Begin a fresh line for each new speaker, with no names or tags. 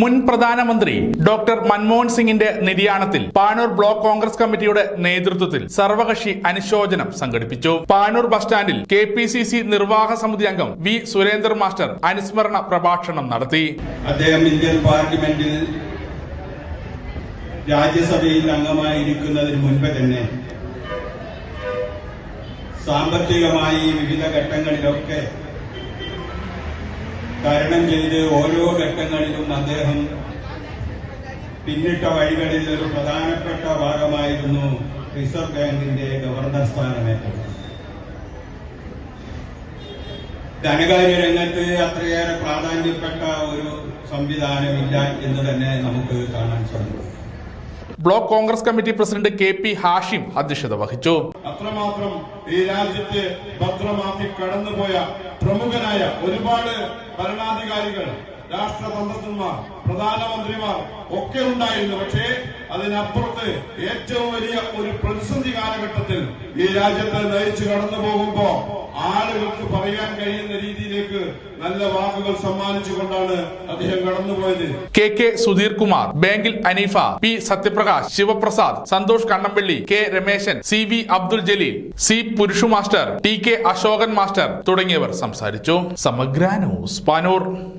മുൻ പ്രധാനമന്ത്രി ഡോക്ടർ മൻമോഹൻ സിംഗിന്റെ നിര്യാണത്തിൽ പാനൂർ ബ്ലോക്ക് കോൺഗ്രസ് കമ്മിറ്റിയുടെ നേതൃത്വത്തിൽ സർവകക്ഷി അനുശോചനം സംഘടിപ്പിച്ചു. പാനൂർ ബസ് സ്റ്റാൻഡിൽ കെ പി സി സി സമിതി അംഗം വി സുരേന്ദ്ര മാസ്റ്റർ അനുസ്മരണ പ്രഭാഷണം നടത്തി.
അദ്ദേഹം ഇന്ത്യൻ പാർലമെന്റിൽ രാജ്യസഭയിൽ അംഗമായിരിക്കുന്നതിന് മുൻപ് തന്നെ സാമ്പത്തികമായി വിവിധ ഘട്ടങ്ങളിലൊക്കെ തരണം ചെയ്ത് ഓരോ ഘട്ടങ്ങളിലും അദ്ദേഹം പിന്നിട്ട വഴികളിൽ ഒരു പ്രധാനപ്പെട്ട ഭാഗമായിരുന്നു റിസർവ് ബാങ്കിന്റെ ഗവർണർ സ്ഥാനമേറ്റത്. ധനകാര്യ രംഗത്ത് അത്രയേറെ പ്രാധാന്യപ്പെട്ട ഒരു സംവിധാനമില്ല എന്ന് തന്നെ നമുക്ക് കാണാൻ സാധിക്കും.
Block Congress committee president K P Hashim അധ്യക്ഷത വഹിച്ചു.
അത്രമാത്രം ഈ രാജ്യത്തെ ഭദ്രമാക്കി കടന്നുപോയ പ്രമുഖനായ ഒരുപാട് ഭരണാധികാരികൾ രാഷ്ട്രതന്ത്രജ്ഞന്മാർ പ്രധാനമന്ത്രിമാർ ഒക്കെ ഉണ്ടായിരുന്നു. പക്ഷേ അതിനപ്പുറത്ത് ഏറ്റവും വലിയ ഒരു പ്രതിസന്ധി കാലഘട്ടത്തിൽ ഈ രാജ്യത്തെ നയിച്ചു കടന്നു പോകുമ്പോ ആളുകൾക്ക് പറയാൻ കഴിയുന്ന രീതിയിലേക്ക് നല്ല വാക്കുകൾ സമ്മാനിച്ചുകൊണ്ടാണ് അദ്ദേഹം കടന്നുപോയത്.
കെ കെ സുധീർ കുമാർ ബാങ്കിൽ Aneefa P Sathyaprakash Sivaprasad Santhosh Kannampally K Rameshan C V Abdul Jaleel C Purushu master T K Asokan master തുടങ്ങിയവർ സംസാരിച്ചു. സമഗ്ര ന്യൂസ് പാനൂർ.